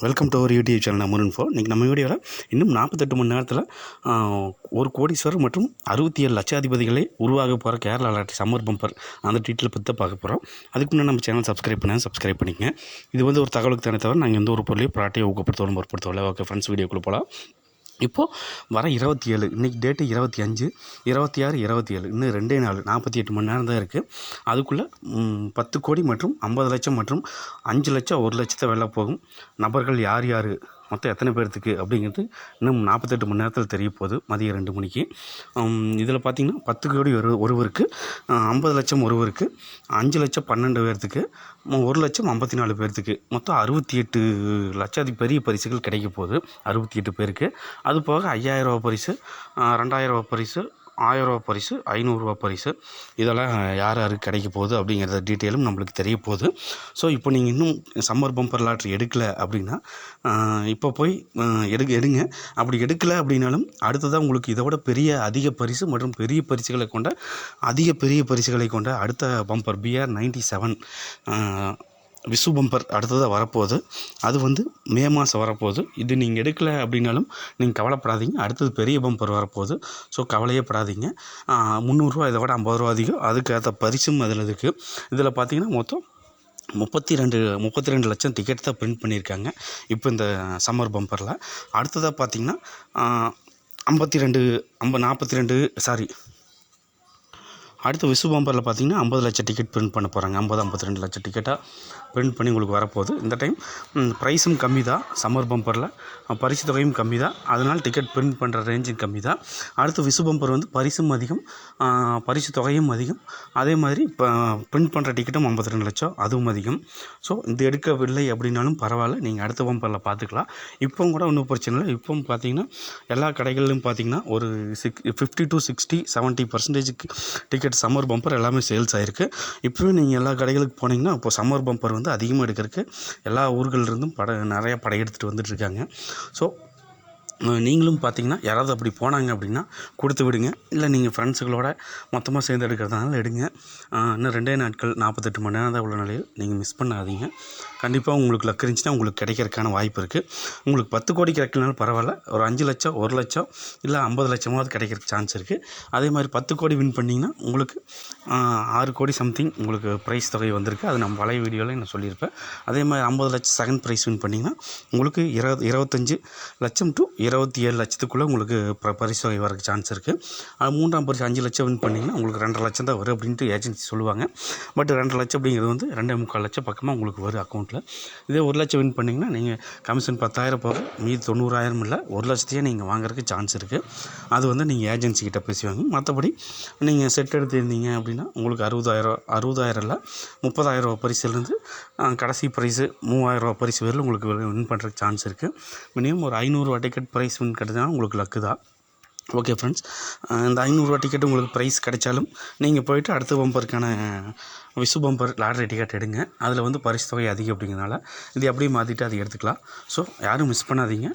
Welcome to our YouTube channel நம்ம info இன்றைக்கி நம்ம வீடியோவில் இன்னும் நாற்பத்தெட்டு மணி நேரத்தில் ஒரு கோடீஸ்வரர் மற்றும் அறுபத்தி ஏழு லட்சாதிபதிகளை உருவாக போகிற கேரளா லாட்டரி சம்மர் பம்பர் அந்த டீட்டில் பற்றி பார்க்க போகிறோம் அதுக்கு முன்னாடி நம்ம சேனல் சப்ஸ்கிரைப் பண்ண சப்ஸ்கிரைப் பண்ணிக்கங்க. இது வந்து ஒரு தகவலுக்கு தானே தவிர நாங்கள் எந்த ஒரு பொருளையும் ப்ராட்டியை ஊக்கப்படுத்தவும் பொருட்படுத்தவில்லை ஓகே ஃப்ரெண்ட்ஸ் வீடியோக்குள்ளே போகலாம் இப்போது வர இருபத்தி ஏழு இன்றைக்கி டேட்டு இருபத்தி அஞ்சு இருபத்தி ஆறு இருபத்தி ஏழு இன்னும் ரெண்டே நாள் நாற்பத்தி எட்டு மணி நேரம் தான் இருக்குது அதுக்குள்ளே பத்து கோடி மற்றும் ஐம்பது லட்சம் மற்றும் அஞ்சு லட்சம் ஒரு லட்சத்தை வெளில போகும். நபர்கள் யார் யார்? மொத்தம் எத்தனை பேர்த்துக்கு அப்படிங்கிறது இன்னும் நாற்பத்தெட்டு மணி நேரத்தில் தெரிய போகுது. மதியம் ரெண்டு மணிக்கு. இதில் பார்த்திங்கன்னா பத்து கோடி ஒரு ஒருவருக்கு ஐம்பது லட்சம் ஒருவருக்கு அஞ்சு லட்சம் பன்னெண்டு பேர்த்துக்கு ஒரு லட்சம் ஐம்பத்தி நாலு பேர்த்துக்கு. மொத்தம் அறுபத்தி எட்டு லட்சாதி பெரிய பரிசுகள் கிடைக்க போகுது. அறுபத்தி எட்டு பேருக்கு. அது போக ஐயாயிரம் ரூபா பரிசு ஆ, ரெண்டாயிரம் ரூபா பரிசு ஆயிரம் பரிசு ஐநூறுரூவா பரிசு. இதெல்லாம் யார் யாருக்கு கிடைக்க போகுது அப்படிங்கிறத டீட்டெயிலும் நம்மளுக்கு தெரிய போகுது. ஸோ இப்போ நீங்கள் இன்னும் சம்மர் பம்பர் லாட்ரி எடுக்கலை அப்படின்னா இப்போ போய் எடு எடுக்க எடுங்க. அப்படி எடுக்கலை அப்படின்னாலும் அடுத்ததாக உங்களுக்கு இதை விட பெரிய அதிக பரிசு மற்றும் பெரிய பரிசுகளை கொண்ட அதிக பெரிய பரிசுகளை கொண்ட அடுத்த bumper BR ninety seven Vishu bumper அடுத்ததாக வரப்போகுது. அது வந்து மே மாதம் வரப்போகுது. இது நீங்கள் எடுக்கலை அப்படின்னாலும் நீங்கள் கவலைப்படாதீங்க. அடுத்தது பெரிய பம்பர் வரப்போகுது. ஸோ கவலையே படாதீங்க. முந்நூறுரூவா இதை விட ஐம்பது ரூபா அதிகம். அதுக்கேற்ற பரிசும் அதில் இருக்குது இதில் பார்த்தீங்கன்னா மொத்தம் முப்பத்தி ரெண்டு முப்பத்தி ரெண்டு லட்சம் டிக்கெட் தான் பிரிண்ட் பண்ணியிருக்காங்க. இப்போ இந்த சம்மர் பம்பரில் அடுத்ததாக பார்த்தீங்கன்னா ஐம்பத்தி ரெண்டு ஐம்ப நாற்பத்தி ரெண்டு சாரி அடுத்த விசு பம்பரில் பார்த்தீங்கன்னா ஐம்பது லட்சம் டிக்கெட் பிரிண்ட் பண்ண போகிறாங்க ஐம்பது ஐம்பத்தி ரெண்டு லட்சம் டிக்கெட்டாக பிரிண்ட் பண்ணி உங்களுக்கு வரப்போகுது. இந்த டைம் ப்ரைஸும் கம்மி தான் சம்மர் பம்பரில் பரிசு தொகையும் கம்மி தான் அதனால் டிக்கெட் பிரிண்ட் பண்ணுற ரேஞ்சும் கம்மி தான் அடுத்து விசு பம்பர் வந்து பரிசும் அதிகம் பரிசு தொகையும் அதிகம். அதே மாதிரி இப்போ பிரிண்ட் பண்ணுற டிக்கெட்டும் ஐம்பத்தி ரெண்டு லட்சம் அதுவும் அதிகம். ஸோ இது எடுக்கவில்லை அப்படின்னாலும் பரவாயில்ல. நீங்கள் அடுத்த பம்பரில் பார்த்துக்கலாம். இப்போ கூட ஒன்றும் பிரச்சனை இல்லை. இப்போ பார்த்தீங்கன்னா எல்லா கடைகளிலும் பார்த்தீங்கன்னா ஒரு சிக் ஃபிஃப்டி டு சிக்ஸ்டி செவன்ட்டி பர்சன்டேஜுக்கு டிக்கெட் சம்மர் பம்பர் எல்லாமே சேல்ஸ் ஆகிருக்கு இப்போவே நீங்கள் எல்லா கடைகளுக்கு போனீங்கன்னா இப்போ சம்மர் பம்பர் வந்து அதிகமாக எடுக்கிறதுக்கு எல்லா ஊர்களிலிருந்தும் பட நிறைய படை எடுத்துகிட்டு வந்துட்டுருக்காங்க ஸோ நீங்களும் பார்த்தீங்கன்னா யாராவது அப்படி போனாங்க அப்படின்னா கொடுத்து விடுங்க. இல்லை நீங்கள் ஃப்ரெண்ட்ஸுகளோட மொத்தமாக சேர்ந்து எடுக்கிறதுனால எடுங்க. இன்னும் ரெண்டே நாட்கள் நாற்பத்தெட்டு மணி நேரம் தான் உள்ள நிலையில் நீங்கள் மிஸ் பண்ணாதீங்க. கண்டிப்பாக உங்களுக்கு லக் இருந்துச்சுன்னா உங்களுக்கு கிடைக்கிறதுக்கான வாய்ப்பு இருக்குது உங்களுக்கு பத்து கோடி கிடைக்கலனாலும் பரவாயில்ல. ஒரு அஞ்சு லட்சம் ஒரு லட்சம் இல்லை ஐம்பது லட்சமாவது கிடைக்கிறதுக்கு சான்ஸ் இருக்குது அதே மாதிரி பத்து கோடி வின் பண்ணிங்கன்னா உங்களுக்கு ஆறு கோடி சம்திங் உங்களுக்கு ப்ரைஸ் தொகை வந்திருக்கு. அது நம்ம பழைய வீடியோவில் நான் சொல்லியிருப்பேன். அதே மாதிரி ஐம்பது லட்சம் செகண்ட் ப்ரைஸ் வின் பண்ணிங்கன்னா உங்களுக்கு இருபது இருபத்தஞ்சு லட்சம் டு இருபத்தி ஏழு லட்சத்துக்குள்ளே உங்களுக்கு ப- பரிசு வகை வரக்கு சான்ஸ் இருக்குது அது மூன்றாம் பரிசு அஞ்சு லட்சம் வின் பண்ணிங்கன்னா உங்களுக்கு ரெண்டரை லட்சம் தான் வரும் அப்படின்ட்டு ஏஜென்சி சொல்லுவாங்க. பட் ரெண்டரை லட்சம் அப்படிங்கிறது வந்து ரெண்டே முக்கால் லட்சம் பக்கமாக உங்களுக்கு வரும் அக்கௌண்ட்டில் இதே ஒரு லட்சம் வின் பண்ணிங்கன்னா நீங்கள் கமிஷன் பத்தாயிரம் போக மீதி தொண்ணூறாயிரம் இல்லை ஒரு லட்சத்தையே நீங்கள் வாங்குறதுக்கு சான்ஸ் இருக்குது அது வந்து நீங்கள் ஏஜென்சிக்கிட்ட பேசி வாங்கி மற்றபடி நீங்கள் செட் எடுத்திருந்தீங்க அப்படின்னா உங்களுக்கு அறுபதாயிரம் அறுபதாயிரம் இல்லை முப்பதாயிரம் ரூபா பரிசுலேருந்து கடைசி ப்ரைஸு மூவாயிரம் ரூபா பரிசு வரையில் உங்களுக்கு வின் பண்ணுறதுக்கு சான்ஸ் இருக்குது மினிமம் ஒரு ஐநூறுரூவா டிக்கெட் ப்ரைஸ் வின் கிடைச்சா உங்களுக்கு லக்கு தான். ஓகே ஃப்ரெண்ட்ஸ் இந்த ஐநூறுரூவா டிக்கெட் உங்களுக்கு ப்ரைஸ் கிடைச்சாலும் நீங்கள் போயிட்டு அடுத்த பம்பருக்கான விசு பம்பர் லாட்ரி டிக்கெட் எடுங்க. அதில் வந்து பரிசு தொகை அதிகம் அப்படிங்கிறனால இது அப்படியே மாற்றிட்டு அதை எடுத்துக்கலாம். ஸோ யாரும் மிஸ் பண்ணாதீங்க.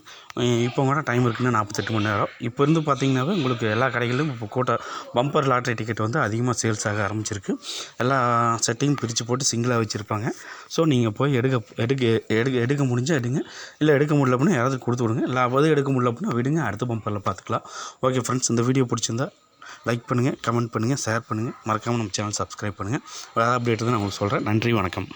இப்போ கூட டைம் இருக்குன்னா நாற்பத்தெட்டு மணி நேரம். இப்போ இருந்து பார்த்தீங்கன்னாவே உங்களுக்கு எல்லா கடைகளிலும் இப்போ கோட்டை பம்பர் லாட்ரி டிக்கெட் வந்து அதிகமாக சேல்ஸ் ஆக ஆரம்பிச்சிருக்கு. எல்லா செட்டையும் பிரித்து போட்டு சிங்கிளாக வச்சுருப்பாங்க. ஸோ நீங்கள் போய் எடுக்க எடுக்க எடுக்க எடுக்க முடிஞ்சால் எடுங்க. இல்லை எடுக்க முடியல அப்படின்னா யாராவது கொடுத்து விடுங்க. இல்லை அப்போது எடுக்க முடியல அப்படின்னா விடுங்க. அடுத்த பம்பரில் பார்த்துக்கலாம் ஓகே ஃப்ரெண்ட்ஸ் இந்த வீடியோ பிடிச்சிருந்தா லைக் பண்ணுங்கள் கமெண்ட் பண்ணுங்கள் ஷேர் பண்ணுங்கள் மறக்காமல் நம்ம சேனல் சப்ஸ்கிரைப் பண்ணுங்கள் வேறு அப்டேட் தான் நான் உங்களுக்கு சொல்கிறேன் நன்றி வணக்கம்.